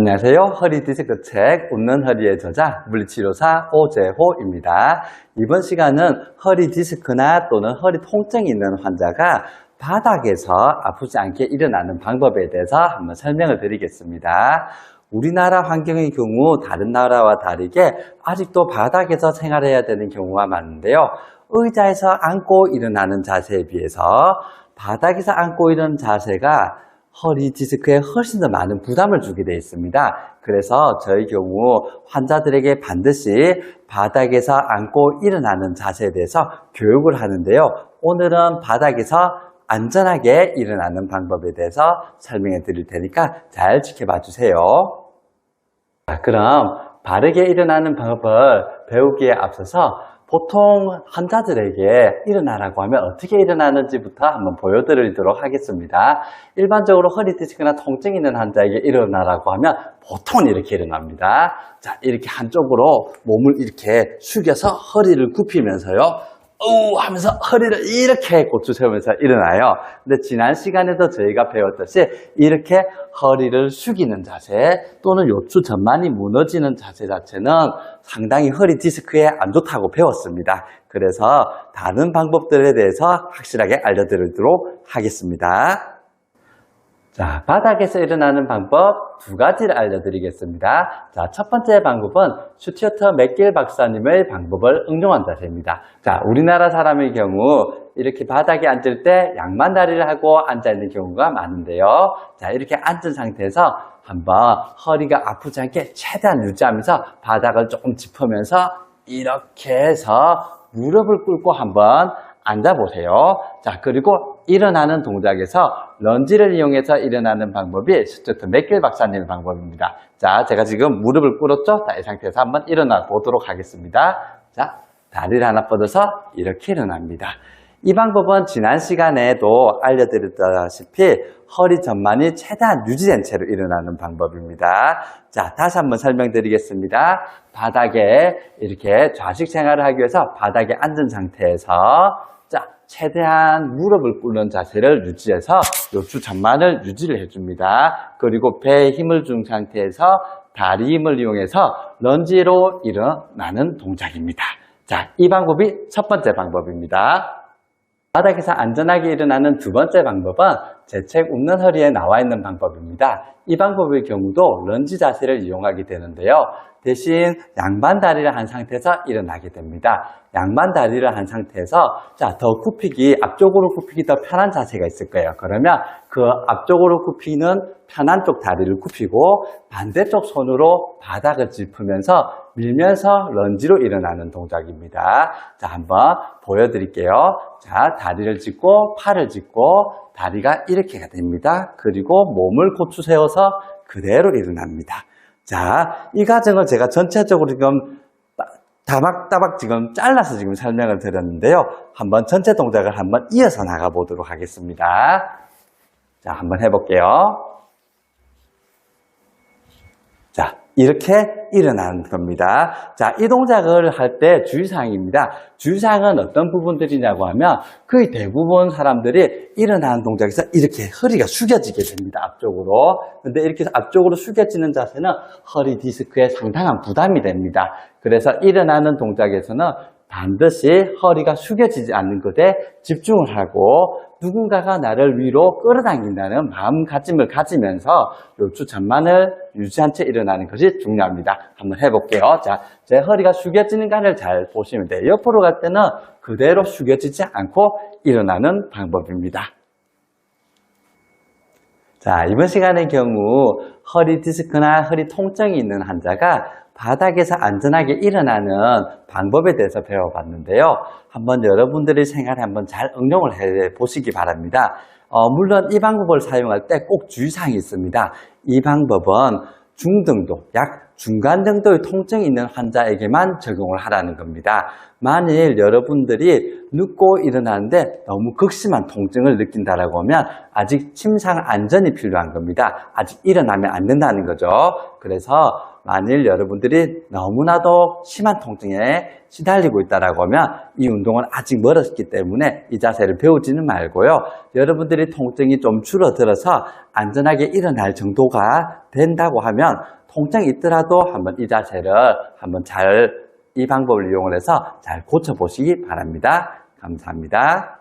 안녕하세요. 허리 디스크 책 웃는 허리의 저자 물리치료사 오재호입니다. 이번 시간은 허리 디스크나 또는 허리 통증이 있는 환자가 바닥에서 아프지 않게 일어나는 방법에 대해서 한번 설명을 드리겠습니다. 우리나라 환경의 경우 다른 나라와 다르게 아직도 바닥에서 생활해야 되는 경우가 많은데요. 의자에서 앉고 일어나는 자세에 비해서 바닥에서 앉고 있는 자세가 허리 디스크에 훨씬 더 많은 부담을 주게 되어 있습니다. 그래서 저희 경우 환자들에게 반드시 바닥에서 앉고 일어나는 자세에 대해서 교육을 하는데요. 오늘은 바닥에서 안전하게 일어나는 방법에 대해서 설명해 드릴 테니까 잘 지켜봐 주세요. 자, 그럼 바르게 일어나는 방법을 배우기에 앞서서 보통 환자들에게 일어나라고 하면 어떻게 일어나는지부터 한번 보여드리도록 하겠습니다. 일반적으로 허리 디스크나 통증 있는 환자에게 일어나라고 하면 보통 이렇게 일어납니다. 자, 이렇게 한쪽으로 몸을 이렇게 숙여서 허리를 굽히면서요. 우 하면서 허리를 이렇게 고추 세우면서 일어나요. 근데 지난 시간에도 저희가 배웠듯이 이렇게 허리를 숙이는 자세 또는 요추 전만이 무너지는 자세 자체는 상당히 허리 디스크에 안 좋다고 배웠습니다. 그래서 다른 방법들에 대해서 확실하게 알려드리도록 하겠습니다. 자, 바닥에서 일어나는 방법 두 가지를 알려드리겠습니다. 자, 첫 번째 방법은 슈티어터 맥길 박사님의 방법을 응용한 자세입니다. 자, 우리나라 사람의 경우 이렇게 바닥에 앉을 때 양만 다리를 하고 앉아 있는 경우가 많은데요. 자, 이렇게 앉은 상태에서 한번 허리가 아프지 않게 최대한 유지하면서 바닥을 조금 짚으면서 이렇게 해서 무릎을 꿇고 한번 앉아보세요. 자, 그리고 일어나는 동작에서 런지를 이용해서 일어나는 방법이 스튜트 맥길 박사님의 방법입니다. 자, 제가 지금 무릎을 꿇었죠? 자, 이 상태에서 한번 일어나 보도록 하겠습니다. 자, 다리를 하나 뻗어서 이렇게 일어납니다. 이 방법은 지난 시간에도 알려드렸다시피 허리 전만이 최대한 유지된 채로 일어나는 방법입니다. 자, 다시 한번 설명드리겠습니다. 바닥에 이렇게 좌식 생활을 하기 위해서 바닥에 앉은 상태에서 자, 최대한 무릎을 꿇는 자세를 유지해서 요추 전만을 유지를 해줍니다. 그리고 배에 힘을 준 상태에서 다리 힘을 이용해서 런지로 일어나는 동작입니다. 자, 이 방법이 첫 번째 방법입니다. 바닥에서 안전하게 일어나는 두 번째 방법은 제 책 웃는 허리에 나와 있는 방법입니다. 이 방법의 경우도 런지 자세를 이용하게 되는데요. 대신 양반 다리를 한 상태에서 일어나게 됩니다. 양반 다리를 한 상태에서 자, 더 굽히기, 앞쪽으로 굽히기 더 편한 자세가 있을 거예요. 그러면 그 앞쪽으로 굽히는 편한 쪽 다리를 굽히고 반대쪽 손으로 바닥을 짚으면서 밀면서 런지로 일어나는 동작입니다. 자, 한번 보여드릴게요. 자, 다리를 짚고 팔을 짚고 다리가 이렇게가 됩니다. 그리고 몸을 고추 세워서 그대로 일어납니다. 자, 이 과정을 제가 전체적으로 지금 다박다박 지금 잘라서 지금 설명을 드렸는데요. 한번 전체 동작을 한번 이어서 나가 보도록 하겠습니다. 자, 한번 해볼게요. 자, 이렇게 일어나는 겁니다. 자, 이 동작을 할 때 주의사항입니다. 주의사항은 어떤 부분들이냐고 하면 거의 대부분 사람들이 일어나는 동작에서 이렇게 허리가 숙여지게 됩니다. 앞쪽으로. 근데 이렇게 앞쪽으로 숙여지는 자세는 허리 디스크에 상당한 부담이 됩니다. 그래서 일어나는 동작에서는 반드시 허리가 숙여지지 않는 것에 집중을 하고 누군가가 나를 위로 끌어당긴다는 마음가짐을 가지면서 요추 전만을 유지한 채 일어나는 것이 중요합니다. 한번 해볼게요. 자, 제 허리가 숙여지는가를 잘 보시면 돼요. 옆으로 갈 때는 그대로 숙여지지 않고 일어나는 방법입니다. 자, 이번 시간의 경우 허리 디스크나 허리 통증이 있는 환자가 바닥에서 안전하게 일어나는 방법에 대해서 배워봤는데요. 한번 여러분들의 생활에 한번 잘 응용을 해 보시기 바랍니다. 어, 물론 이 방법을 사용할 때 꼭 주의사항이 있습니다. 이 방법은 중등도, 약 중간 정도의 통증이 있는 환자에게만 적용을 하라는 겁니다. 만일 여러분들이 눕고 일어나는데 너무 극심한 통증을 느낀다라고 하면 아직 침상 안전이 필요한 겁니다. 아직 일어나면 안 된다는 거죠. 그래서 만일 여러분들이 너무나도 심한 통증에 시달리고 있다라고 하면 이 운동은 아직 멀었기 때문에 이 자세를 배우지는 말고요. 여러분들이 통증이 좀 줄어들어서 안전하게 일어날 정도가 된다고 하면 통증이 있더라도 한번 이 자세를 한번 잘, 이 방법을 이용해서 잘 고쳐보시기 바랍니다. 감사합니다.